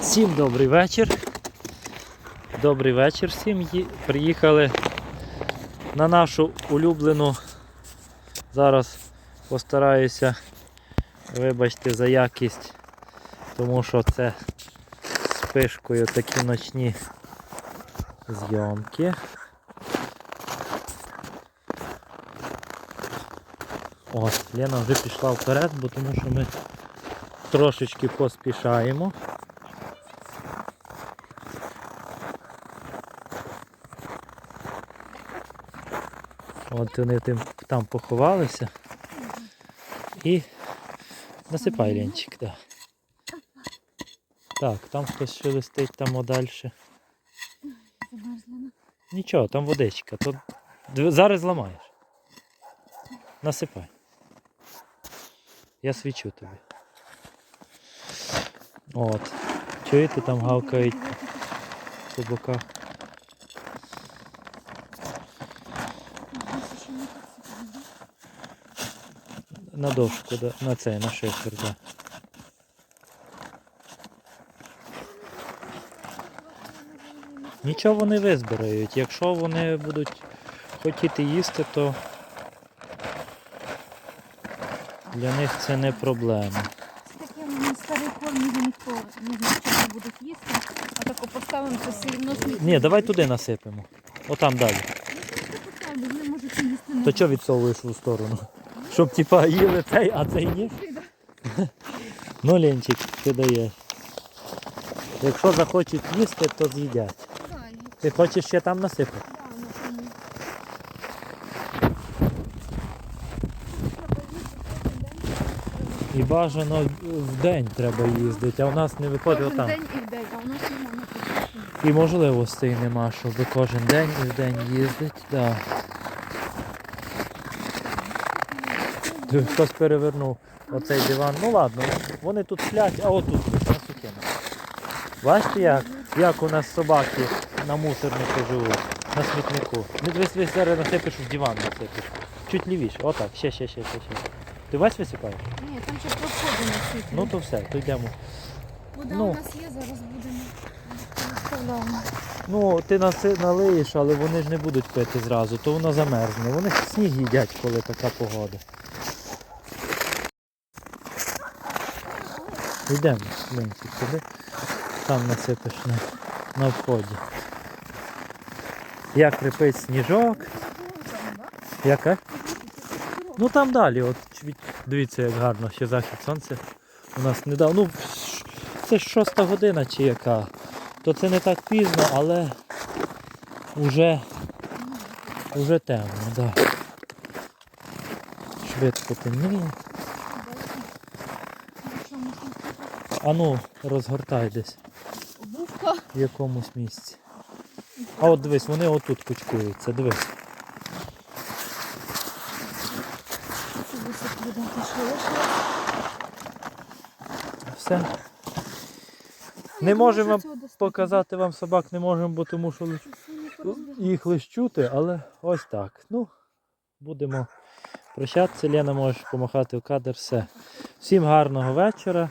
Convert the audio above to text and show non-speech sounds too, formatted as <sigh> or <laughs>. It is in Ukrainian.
Всім добрий вечір. Добрий вечір всім. Приїхали на нашу улюблену. Зараз постараюся, вибачте за якість, тому що це з пишкою такі ночні зйомки. О, Лена вже пішла вперед, бо тому що ми трошечки поспішаємо. От вони тим, там поховалися. І насипай лінчик, да. Так, там хтось шелестить там. Замерзла. Нічого, там водичка. То зараз зламаєш. Насипай. Я свічу тобі. От. Чуєте, там гавкають по боках. На дошку, да, на цей, на шифер, да. Нічого вони визбирають. Якщо вони будуть хотіти їсти, то для них це не проблема. Таке у старий корм, його ніхто не будуть їсти. А тако поставимо це сильно сміття. Ні, давай туди насипемо. Отам далі. Поставлю, вони можуть їсти не То чого відсовуєш в сторону? Щоб типа їли цей, а цей ні? <laughs> Ну, Ленчик, ти даєш. Якщо захочуть їсти, то з'їдять. Ти хочеш ще там насипати? І бажано в день треба їздити, а в нас не виходить Кожен день і в день, а у нас немає. І можливостей нема, щоб кожен день і в день їздить. Да. Хтось перевернув оцей диван. Ну ладно, вони тут сплять, а отут на сукіна. Бачите, як? Як у нас собаки на мусорнику живуть, на смітнику. Дивись, зараз насипиш в диван насипиш. Чуть лівіше, отак, ще, ще, ще, ще, ще. Ти весь висипаєш? Ні, там ще проходи на світлі. Ну то все, то йдемо. Вода ну. у нас є, зараз будемо. Ну, ти наси- налиєш, але вони ж не будуть пити зразу, то воно замерзне. Вони сніг їдять, коли така погода. Йдемо, Ленці, туди. Там насипеш на, вході. Як крепить сніжок. Яка? Ну там далі, от дивіться, як гарно, ще захід сонця. У нас недавно. Ну, це шоста година чи яка. То це не так пізно, але вже, вже темно, так. Да. Швидко темніє. Що можна сказати? А ну, розгортай десь Вовка. в якомусь місці. А от дивись, вони отут кучкуються, дивись. Все. Не можемо показати вам собак не можемо, бо тому що їх лиш чути, але ось так. Ну, будемо прощатися. Лена, можеш помахати в кадр. Все. Всім гарного вечора,